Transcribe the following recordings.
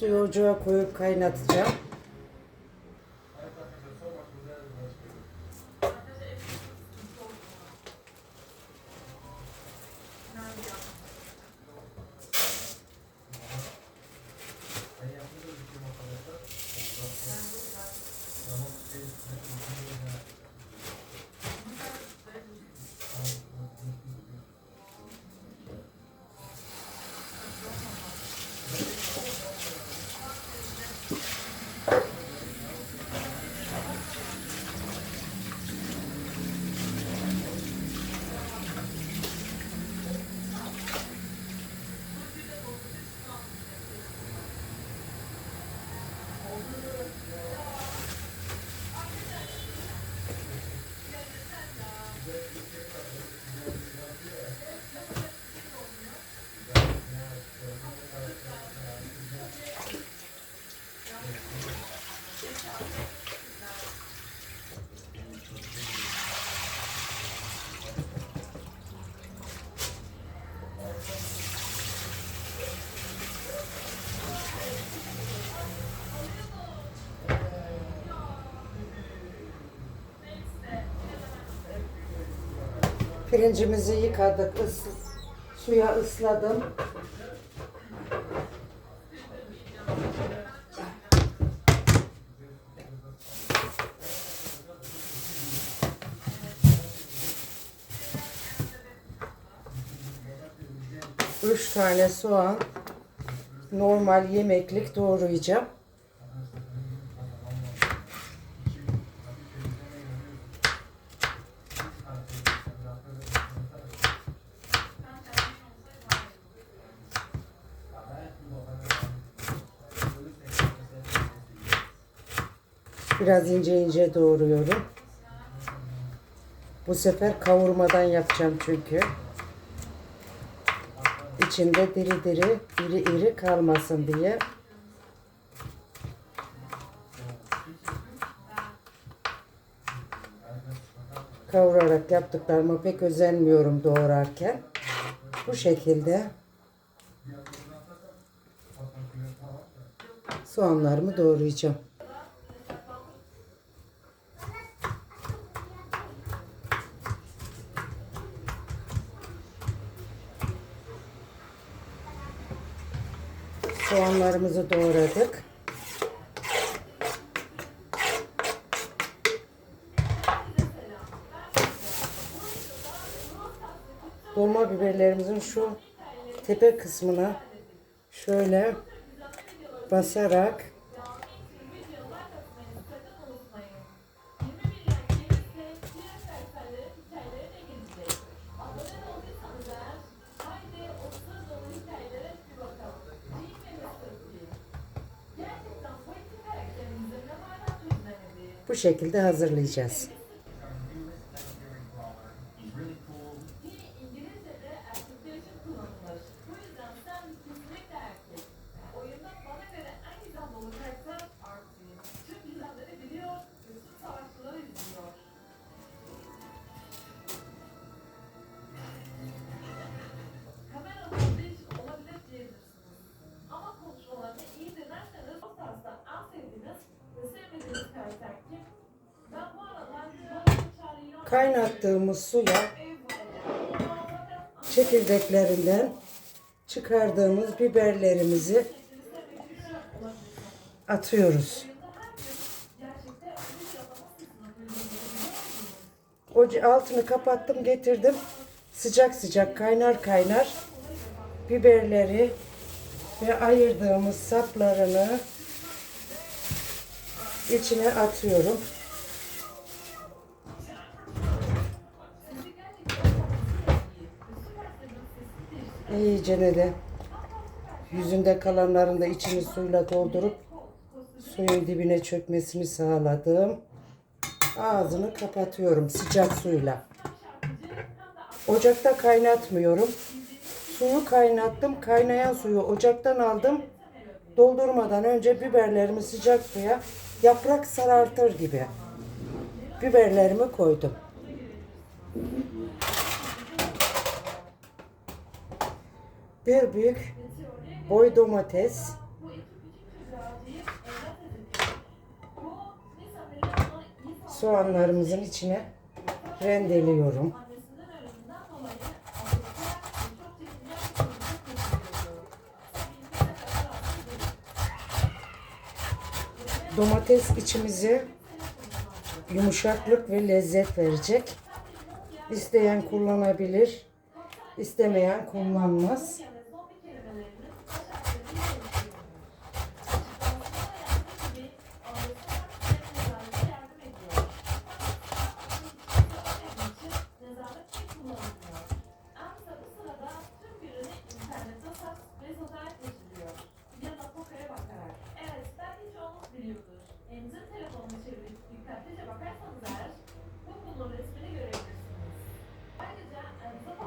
Suyu ocağa koyup kaynatacağım. Pirincimizi yıkadık, ıs suya ısladım. Üç tane soğan, normal yemeklik doğrayacağım. Biraz ince ince doğruyorum. Bu sefer kavurmadan yapacağım çünkü. İçinde diri diri, iri iri kalmasın diye. Kavurarak yaptıklarıma pek özenmiyorum doğrarken. Bu şekilde soğanlarımı doğrayacağım. Soğanlarımızı doğradık. Dolma biberlerimizin şu tepe kısmına şöyle basarak şekilde hazırlayacağız. Kaynattığımız suya çekirdeklerinden çıkardığımız biberlerimizi atıyoruz. Oca altını kapattım getirdim. Sıcak sıcak kaynar kaynar biberleri ve ayırdığımız saplarını içine atıyorum. İyice de yüzünde kalanların da içini suyla doldurup suyun dibine çökmesini sağladım. Ağzını kapatıyorum sıcak suyla. Ocakta kaynatmıyorum. Suyu kaynattım. Kaynayan suyu ocaktan aldım. Doldurmadan önce biberlerimi sıcak suya yaprak sarartır gibi biberlerimi koydum. Bir büyük boy domates, soğanlarımızın içine rendeliyorum. Domates içimize yumuşaklık ve lezzet verecek. İsteyen kullanabilir, istemeyen kullanmaz. Elinizin telefonunu çevirip dikkatlice bakarsanız eğer bu bunun resmini görebilirsiniz.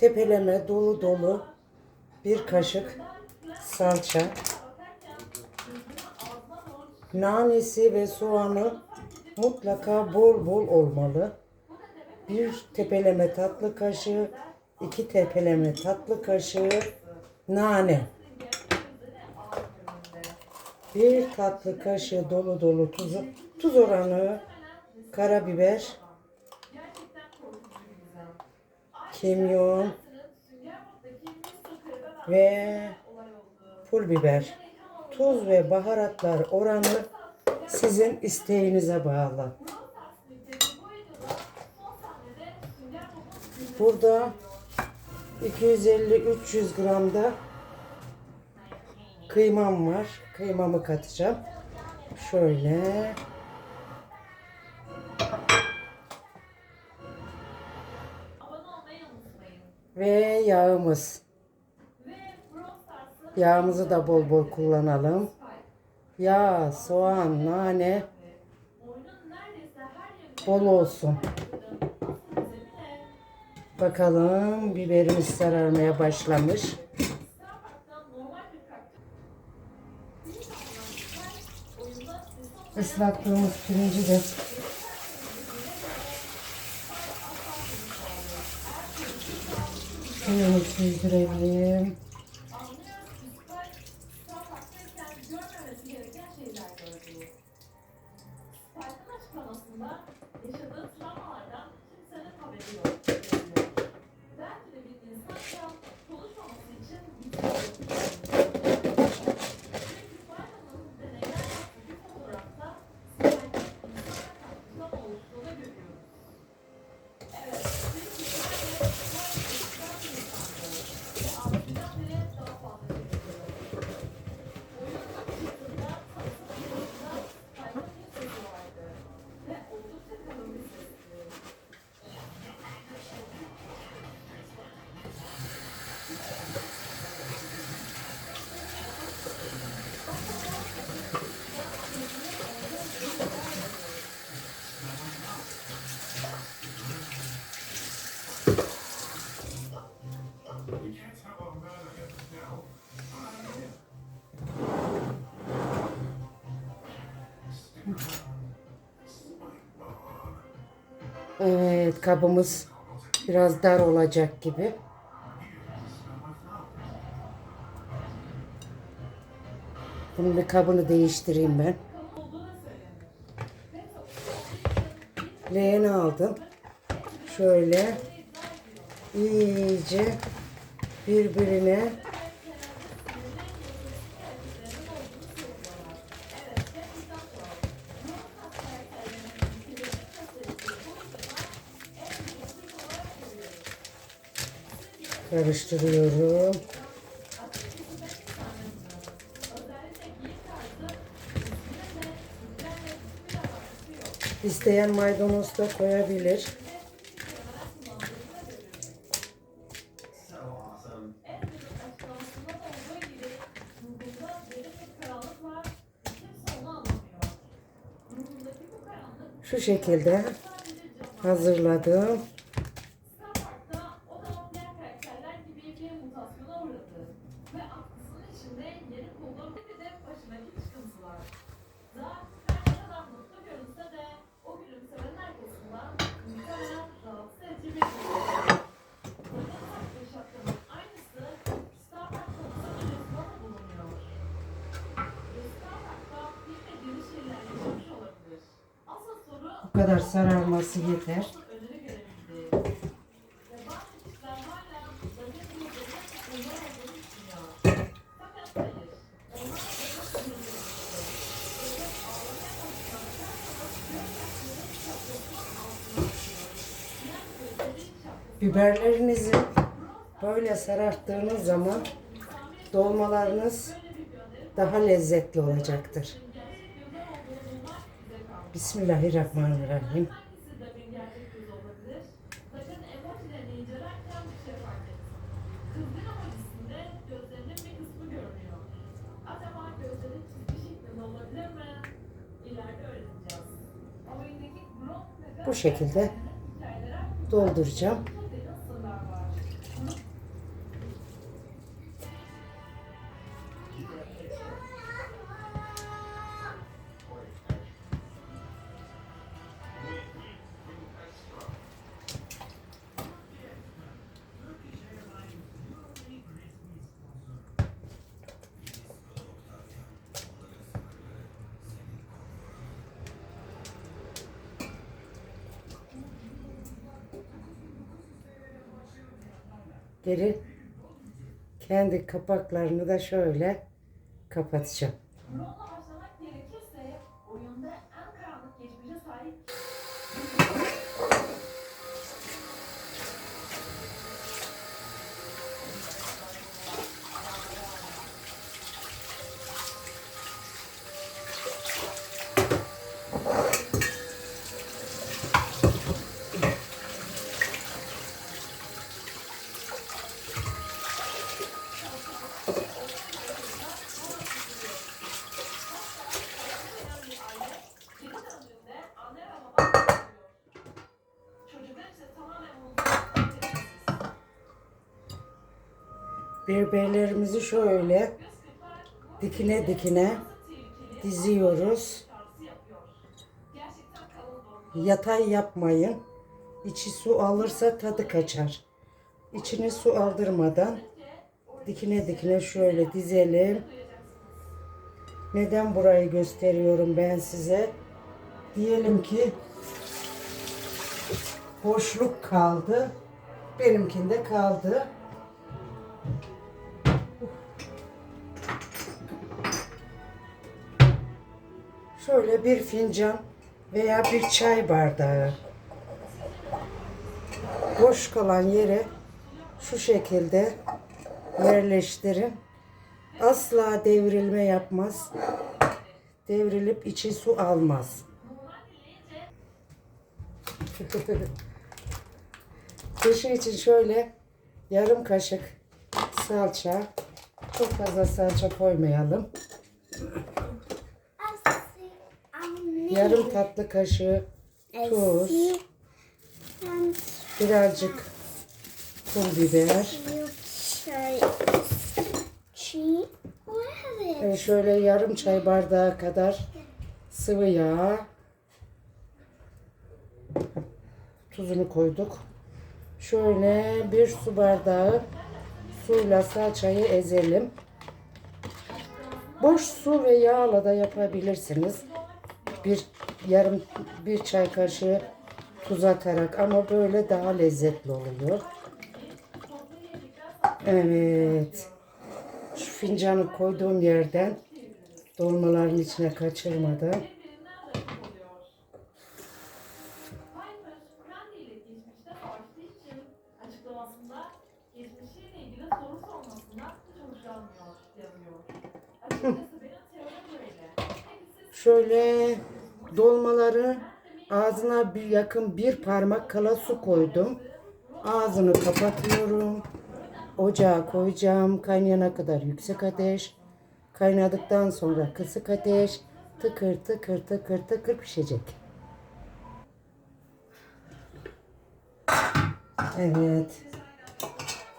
Tepeleme dolu dolu bir kaşık salça, nanesi ve soğanı mutlaka bol bol olmalı. Bir tepeleme tatlı kaşığı, iki tepeleme tatlı kaşığı nane. Bir tatlı kaşığı dolu dolu tuzu, tuz oranı, karabiber, Gerçekten korkutucu bir gizem. Kimyon ve pul biber. Tuz ve baharatlar oranı sizin isteğinize bağlı. Burada 250-300 gramda kıymam var. Kıymamı katacağım. Şöyle. Ve yağımız. Yağımızı da bol bol kullanalım. Yağ, soğan, nane bol olsun. Bakalım biberimiz sararmaya başlamış. Islattığımız pirinci de suyunu süzdürelim. Kabımız biraz dar olacak gibi. Bunun bir kabını değiştireyim ben. Leğeni aldım. Şöyle iyice birbirine karıştırıyorum. İsteyen maydanoz da koyabilir. So awesome. Açıklamasında Yani gözlerin şapkası Biberlerinizi böyle sararttığınız zaman dolmalarınız daha lezzetli olacaktır. Bismillahirrahmanirrahim. Bu şekilde dolduracağım. Geri kendi kapaklarını da şöyle kapatacağım. Biberlerimizi şöyle dikine dikine diziyoruz. Yatay yapmayın. İçi su alırsa tadı kaçar. İçine su aldırmadan dikine dikine şöyle dizelim. Neden burayı gösteriyorum ben size? Diyelim ki boşluk kaldı. Benimkinde kaldı. Şöyle bir fincan veya bir çay bardağı boş kalan yere şu şekilde yerleştirin. Asla devrilme yapmaz. Devrilip içi su almaz. Dışı için şöyle yarım kaşık salça. Çok fazla salça koymayalım. Yarım tatlı kaşığı tuz. Birazcık pul biber. Ve şöyle yarım çay bardağı kadar sıvı yağ. Tuzunu koyduk. Şöyle bir su bardağı suyla salçayı ezelim. Boş su ve yağla da yapabilirsiniz. Bir yarım bir çay kaşığı tuz atarak ama böyle daha lezzetli oluyor. Evet. Şu fincanı koyduğum yerden dolmaların içine siz Şöyle dolmaları ağzına bir yakın bir parmak kala su koydum. Ağzını kapatıyorum. Ocağa koyacağım. Kaynayana kadar yüksek ateş. Kaynadıktan sonra kısık ateş. Tıkır tıkır tıkır tıkır pişecek. Evet.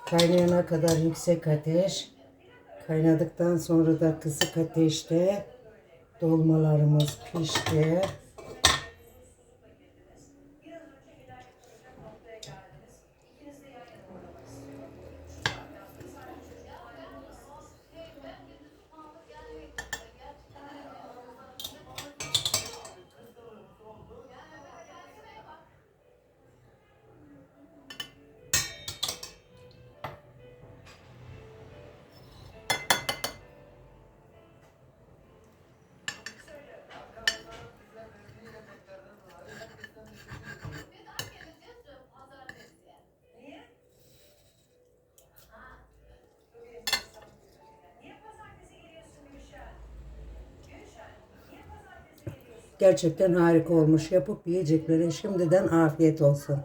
Kaynayana kadar yüksek ateş. Kaynadıktan sonra da kısık ateşte dolmalarımız pişti. Gerçekten harika olmuş. Yapıp yiyeceklere şimdiden afiyet olsun.